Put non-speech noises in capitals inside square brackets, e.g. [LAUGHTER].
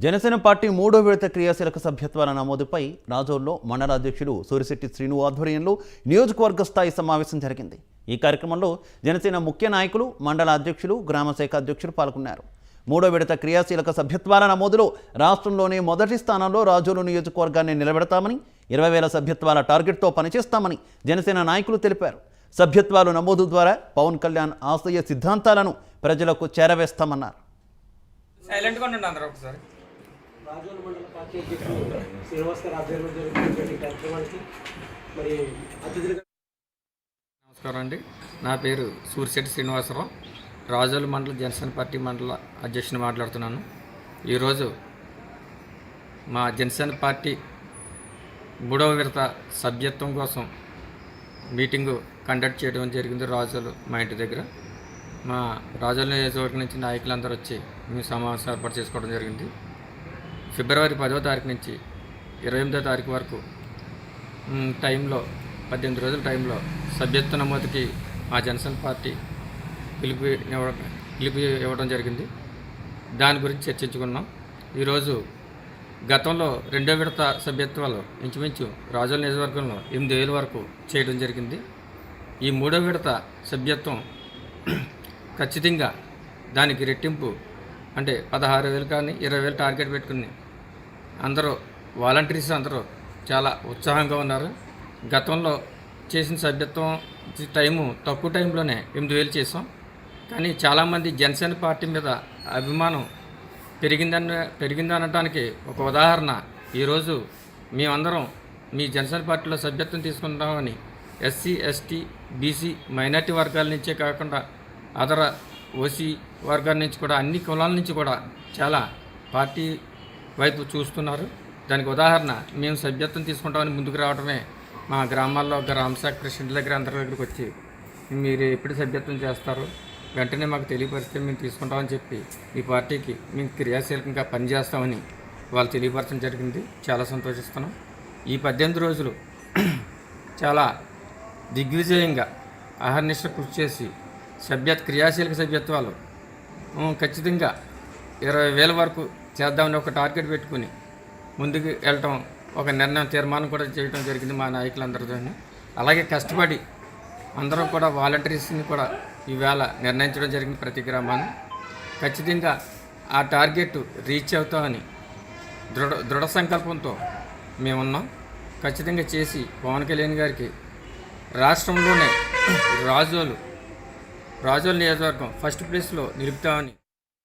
Janasena party మూడో విడత క్రియాశీలక సభ్యత్వాల నమోదుపై రాజోల్లో మండల అధ్యక్షుడు సూరిశెట్టి శ్రీను ఆధ్వర్యంలో నియోజకవర్గ స్థాయి సమావేశం జరిగింది. ఈ కార్యక్రమంలో జనసేన ముఖ్య నాయకులు మండల అధ్యక్షులు గ్రామశాఖ అధ్యక్షులు పాల్గొన్నారు. మూడో విడత క్రియాశీలక సభ్యత్వాల నమోదులో రాష్ట్రంలోనే మొదటి స్థానంలో రాజోలు నియోజకవర్గాన్ని నిలబెడతామని ఇరవై వేల సభ్యత్వాల టార్గెట్తో పనిచేస్తామని జనసేన నాయకులు తెలిపారు. సభ్యత్వాలు నమోదు ద్వారా పవన్ కళ్యాణ్ ఆశయ సిద్ధాంతాలను ప్రజలకు చేరవేస్తామన్నారు. సైలెంట్గా ఉండండి అందరూ ఒకసారి. రాజోల మండల పార్టీ అధ్యక్షుడు శ్రీనివాస్ గారు ఆధ్వర్యంలో జరుగుతున్నటువంటి కార్యక్రమానికి మరి అతిథులుగా నమస్కారం అండి. నా పేరు సూర్శెట్టి శ్రీనివాసరావు. రాజోల మండల జనసేన పార్టీ మండల అధ్యక్షుని మాట్లాడుతున్నాను. ఈరోజు మా జనసేన పార్టీ మూడవ విడత సభ్యత్వం కోసం మీటింగు కండక్ట్ చేయడం జరిగింది రాజోలు మా ఇంటి దగ్గర. మా రాజోలు నియోజకవర్గం నుంచి నాయకులందరూ వచ్చి మేము సమావేశం ఏర్పాటు చేసుకోవడం జరిగింది. ఫిబ్రవరి పదో తారీఖు నుంచి ఇరవై ఎనిమిదో తారీఖు వరకు టైంలో పద్దెనిమిది రోజుల టైంలో సభ్యత్వ నమోదుకి మా జనసేన పార్టీ పిలుపు ఇవ్వడం పిలుపు ఇవ్వడం జరిగింది. దాని గురించి చర్చించుకున్నాం. ఈరోజు గతంలో రెండో విడత సభ్యత్వాలు ఇంచుమించు రాజుల నియోజకవర్గంలో ఎనిమిది వేల వరకు చేయడం జరిగింది. ఈ మూడో విడత సభ్యత్వం ఖచ్చితంగా దానికి రెట్టింపు అంటే పదహారు వేలు కానీ ఇరవై వేలు టార్గెట్ పెట్టుకుని అందరూ వాలంటీర్స్ అందరూ చాలా ఉత్సాహంగా ఉన్నారు. గతంలో చేసిన సభ్యత్వం టైము తక్కువ టైంలోనే ఎనిమిది వేలు చేసాం కానీ చాలామంది జనసేన పార్టీ మీద అభిమానం పెరిగిందని పెరిగిందనడానికి ఒక ఉదాహరణ. ఈరోజు మేమందరం మీ జనసేన పార్టీలో సభ్యత్వం తీసుకుంటామని ఎస్సీ ఎస్టీ బీసీ మైనార్టీ వర్గాల నుంచే కాకుండా అదర ఓసీ వర్గాల నుంచి కూడా అన్ని కులాల నుంచి కూడా చాలా పార్టీ వైపు చూస్తున్నారు. దానికి ఉదాహరణ మేము సభ్యత్వం తీసుకుంటామని ముందుకు రావడమే మా గ్రామాల్లో గ్రామశాఖ కృష్ణుల దగ్గర అందరి దగ్గరికి వచ్చి మీరు ఎప్పుడు సభ్యత్వం చేస్తారు? వెంటనే మాకు తెలియపరిస్తే మేము తీసుకుంటామని చెప్పి ఈ పార్టీకి మేము క్రియాశీలకంగా పనిచేస్తామని వాళ్ళు తెలియపరచడం జరిగింది. చాలా సంతోషిస్తున్నాం. ఈ పద్దెనిమిది రోజులు [CLEARS THROAT] చాలా దిగ్విజయంగా అహర్నిశ కృషి చేసి సభ్యత క్రియాశీలక సభ్యత్వాలు. ఖచ్చితంగా. ఇరవై వేల వరకు చేద్దామని ఒక టార్గెట్ పెట్టుకుని ముందుకు వెళ్ళటం ఒక నిర్ణయం తీర్మానం కూడా చేయడం జరిగింది మా నాయకులందరితో అలాగే కష్టపడి అందరం కూడా వాలంటీర్స్ని కూడా ఈవేళ నిర్ణయించడం జరిగింది ప్రతి గ్రామాన్ని. ఖచ్చితంగా ఆ టార్గెట్ రీచ్ అవుతామని దృఢ దృఢ సంకల్పంతో మేమున్నాం. ఖచ్చితంగా చేసి పవన్ కళ్యాణ్ గారికి రాష్ట్రంలోనే రాజోలు రాజుల నియోజకవర్గం ఫస్ట్ ప్లేస్లో నిలుపుతామని.